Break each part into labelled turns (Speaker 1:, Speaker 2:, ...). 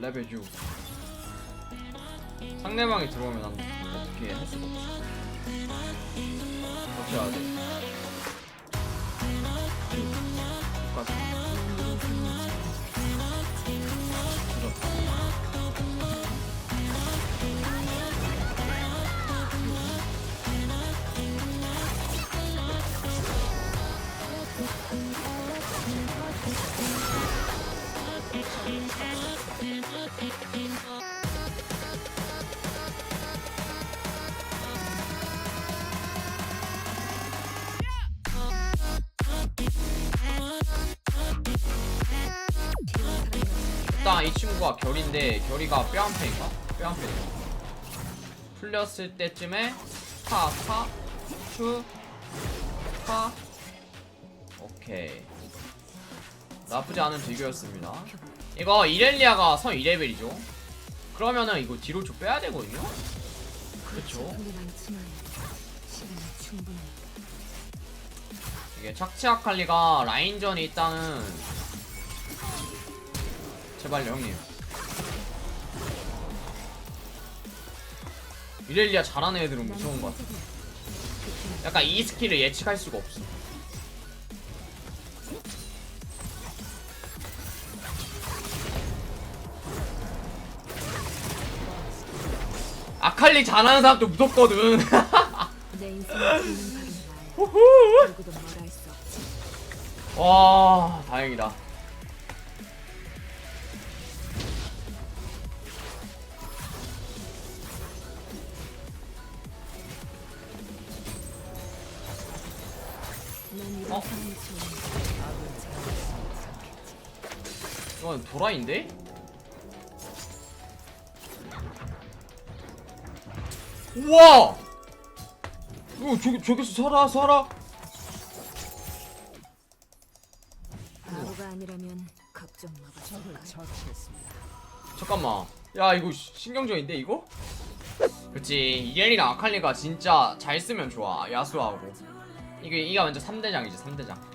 Speaker 1: 레벨 6 상대방이 들어오면 안 돼. 어떻게 할 수가 없어. 어떻게 해야 돼? 아, 이 친구가 결인데 결이가 뼈한패인가? 뼈한패 풀렸을 때쯤에 파, 파, 추, 파. 오케이. 나쁘지 않은 비교였습니다. 이거 이렐리아가 선 2레벨이죠. 그러면은 이거 뒤로 좀 빼야 되거든요? 그렇죠 이게 착취 아칼리가 라인전이 있다는 제발요 형님. 이렐리아 잘하는 애들은 무서운 것 같아. 약간 이 스킬을 예측할 수가 없어. 아칼리 잘하는 사람도 무섭거든. 와 다행이다. 어 도라인데? 우와! 어, 저기, 저기서 살아, 살아!
Speaker 2: 바보가 아니라면 걱정
Speaker 1: 잠깐만. 야, 이거 신경전인데, 이거? 그치. 이엘이랑 아칼리가 진짜 잘 쓰면 좋아. 야수하고. 이게, 이가 완전 3대장이지, 3대장.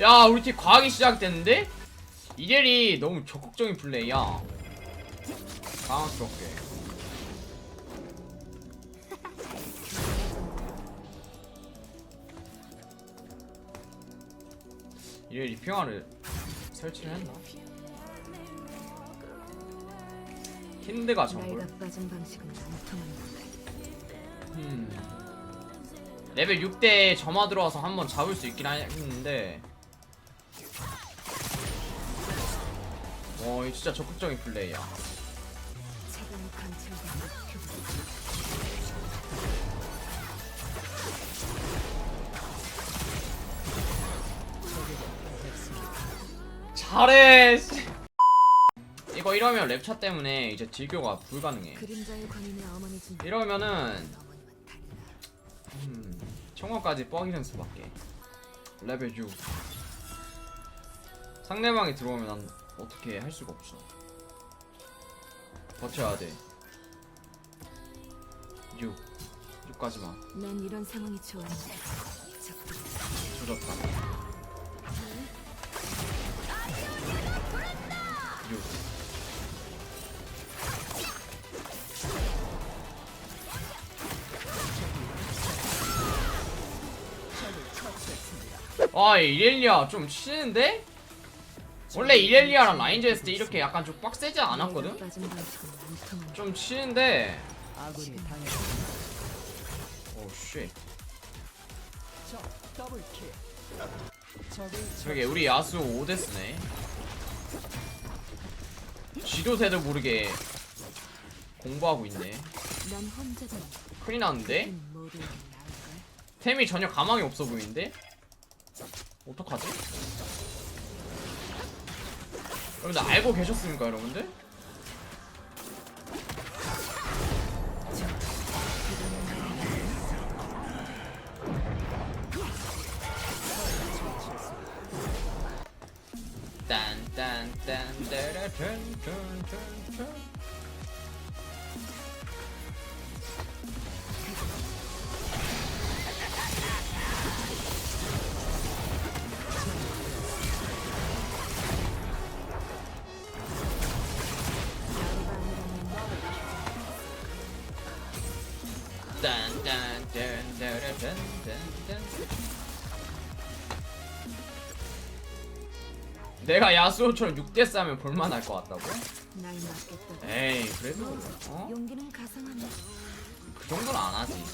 Speaker 1: 야 우리 팀 과학이 시작됐는데? 이젤이 너무 적극적인 플레이야 당황스럽게 이델이 평화를 설치를 했나? 힌드가 정글? 음. 레벨 6대 점화 들어와서 한번 잡을 수 있긴 했는데 어, 이 진짜 적극적인 플레이야. 잘해. 이거 이러면 랩차 때문에 이제 딜교가 불가능해. 이러면은 음, 청원까지 뻥이 선수밖에. 레벨 6. 상대방이 들어오면 난 어떻게 할 수가 없어 버텨야 돼 6. 6까지만
Speaker 2: 난 이런 상황이 좋아.
Speaker 1: 조졌다 6. 아이 렐리야 좀 치는데? 원래 일렐리아랑 라인즈 했을 때 이렇게 약간 좀 빡세지 않았거든? 좀 치는데
Speaker 3: oh,
Speaker 1: 오쉣 저게 우리 야수 오데스네 지도세도 모르게 공부하고 있네 큰일 났는데? 템이 전혀 가망이 없어 보이는데? 어떡하지? 여러분들 알고 계셨습니까 여러분들? 딴딴딴 따라딴딴딴딴 내가 야수호처럼 6대 싸면 볼만할 것 같다고? 에이 그래도 어? 그 정도는 안 하지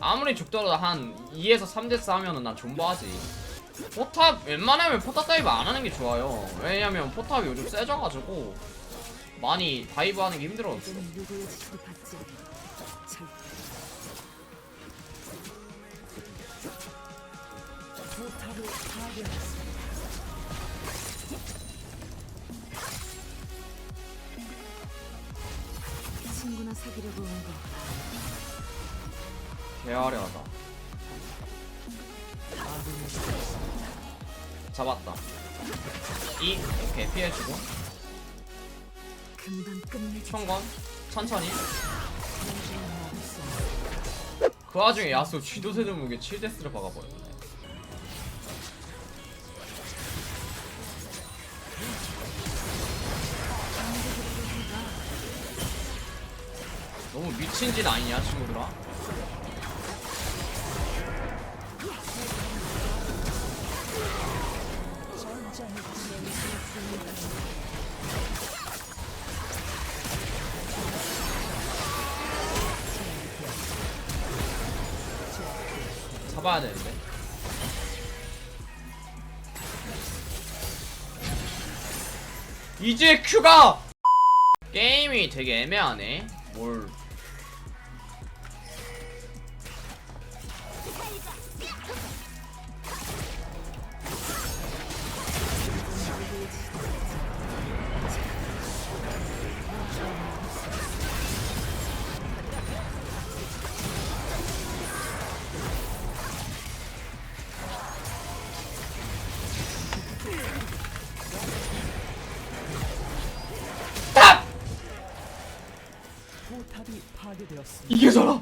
Speaker 1: 아무리 죽더라도 한 2에서 3대 싸면은 난 존버하지 포탑 웬만하면 포탑 다이브 안 하는 게 좋아요 왜냐면 포탑이 요즘 세져가지고 많이 다이브 하는 게 힘들어졌어.
Speaker 2: 친구나 사귀려고 온 거.
Speaker 1: 개화려하다 잡았다 이 오케이 피해주고
Speaker 2: 금방 끝내지.
Speaker 1: 총건 천천히.
Speaker 2: 그
Speaker 1: 와중에 야수 쥐도새도 무게 7데스를 박아버렸 너무 미친 짓 아니냐 친구들아? 잡아야 되는데. 이제 큐가! 게임이 되게 애매하네. 뭘 이게 살아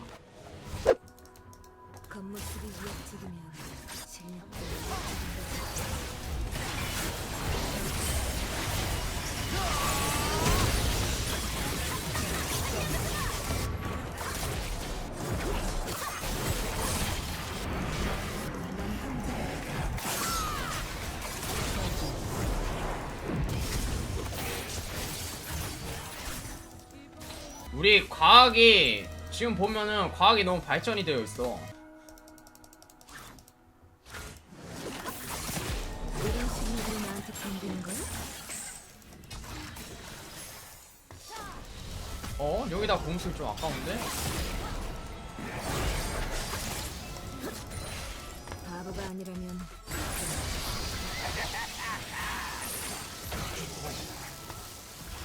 Speaker 1: 우리 과학이 지금 보면은 과학이 너무 발전이 되어 있어? 어? 여기다 공쓸 좀 아까운데?
Speaker 2: 바보가 아니라면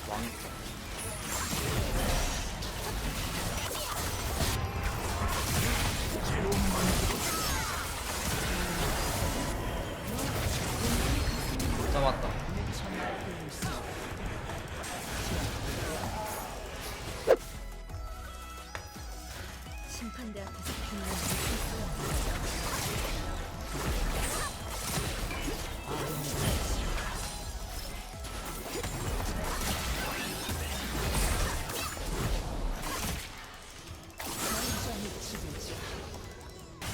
Speaker 1: 왕
Speaker 2: 심판대 앞에서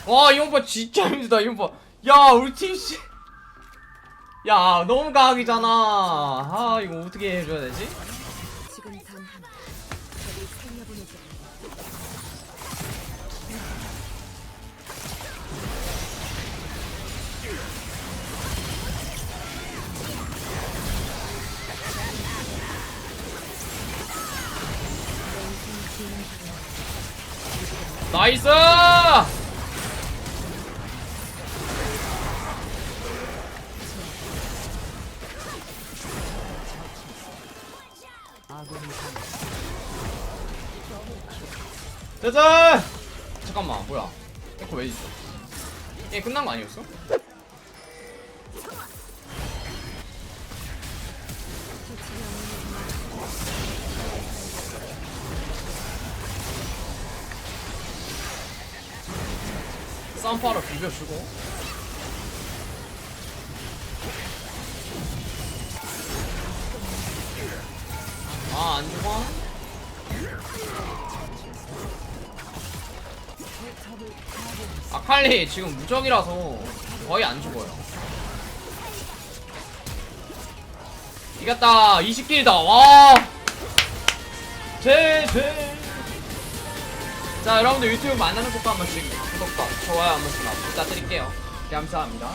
Speaker 1: 와 이번 봐 진짜 힘들다 이번 봐야 우리 팀씨. 야 너무 과학이잖아. 아 이거 어떻게 해줘야 되지? 나이스! 짜잔! 잠깐만 뭐야 에코 왜 있어? 얘 끝난 거 아니었어? 쌈파로 비벼주고. 아 안죽어? 아칼리 지금 무적이라서 거의 안 죽어요. 이겼다. 20킬이다. 와! 제제 자 여러분들 유튜브 만나는 꼭한 번씩 구독과 좋아요 한 번씩 부탁드릴게요. 감사합니다